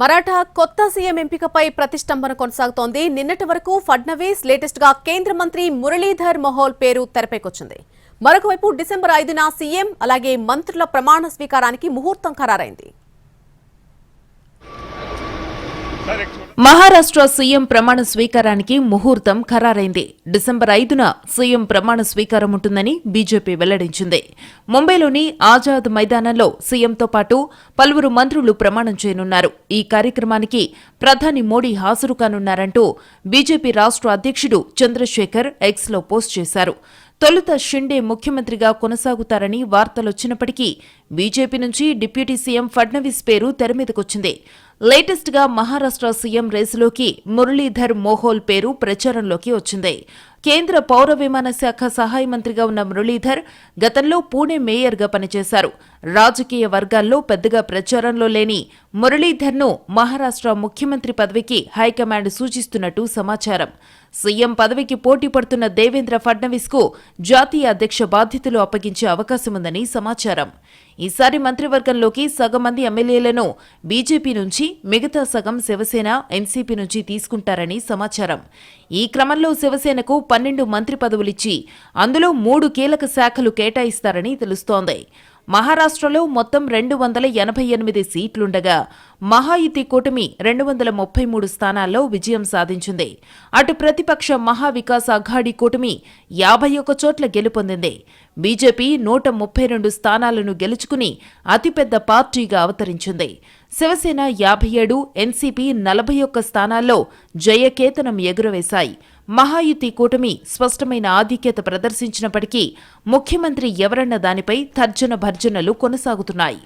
మరాఠా కొత్త సీఎం ఎంపికపై ప్రతిష్టంభన కొనసాగుతోంది. నిన్నటి వరకు ఫడ్నవీస్ లేటెస్ట్గా కేంద్ర మంత్రి మురళీధర్ మొహోల్ పేరు తెరపైకొచ్చింది. మరొకవైపు డిసెంబర్ ఐదున సీఎం అలాగే మంత్రుల ప్రమాణ స్వీకారానికి ముహూర్తం ఖరారైంది. మహారాష్ట్ర సీఎం ప్రమాణ స్వీకారానికి ముహూర్తం ఖరారైంది. డిసెంబర్ ఐదున సీఎం ప్రమాణ స్వీకారం ఉంటుందని బీజేపీ వెల్లడించింది. ముంబైలోని ఆజాద్ మైదానంలో సీఎంతో పాటు పలువురు మంత్రులు ప్రమాణం చేయనున్నారు. ఈ కార్యక్రమానికి ప్రధాని మోడీ హాజరు కానున్నారంటూ బీజేపీ రాష్ట్ర అధ్యక్షుడు చంద్రశేఖర్ ఎక్స్లో పోస్ట్ చేశారు. తొలుత షిండే ముఖ్యమంత్రిగా కొనసాగుతారని వార్తలొచ్చినప్పటికీ బీజేపీ నుంచి డిప్యూటీ సీఎం ఫడ్నవీస్ పేరు తెరమీదకొచ్చింది లేటెస్ట్గా మహారాష్ట్ర సీఎం రేసులోకి మురళీధర్ మోహోల్ పేరు ప్రచారంలోకి వచ్చింది. కేంద్ర పౌర విమాన శాఖ సహాయ మంత్రిగా ఉన్న మురళీధర్ గతంలో పూణే మేయర్గా పనిచేశారు. రాజకీయ వర్గాల్లో పెద్దగా ప్రచారంలో లేని మురళీధర్ను మహారాష్ట్ర ముఖ్యమంత్రి పదవికి హైకమాండ్ సూచిస్తున్నట్టు సమాచారం. సీఎం పదవికి పోటీ పడుతున్న దేవేంద్ర ఫడ్నవీస్కు జాతీయ అధ్యక్ష బాధ్యతలు అప్పగించే అవకాశముందని సమాచారం. ఈసారి మంత్రివర్గంలోకి సగం మంది ఎమ్మెల్యేలను బీజేపీ నుంచి మిగతా సగం శివసేన ఎన్సీపీ నుంచి తీసుకుంటారని సమాచారం. ఈ క్రమంలో శివసేనకు పన్నెండు మంత్రి పదవులిచ్చి అందులో మూడు కీలక శాఖలు కేటాయిస్తారని తెలుస్తోంది. మహారాష్ట్రలో మొత్తం రెండు వందల ఎనభై ఎనిమిది సీట్లుండగా మహాయుతి కూటమి రెండు వందల ముప్పై మూడు స్థానాల్లో విజయం సాధించింది. అటు ప్రతిపక్ష మహావికాస్ అఘాడీ కూటమి యాభై ఒక్క చోట్ల గెలుపొందింది. బీజేపీ నూట ముప్పై రెండు స్థానాలను గెలుచుకుని అతిపెద్ద పార్టీగా అవతరించింది. శివసేన యాభై ఏడు ఎన్సీపీ నలభై ఒక్క స్థానాల్లో జయకేతనం ఎగురవేశాయి. మహాయుతి కూటమి స్పష్టమైన ఆధిక్యత ప్రదర్శించినప్పటికీ ముఖ్యమంత్రి ఎవరన్న దానిపై తర్జన భర్జనలు కొనసాగుతున్నాయి.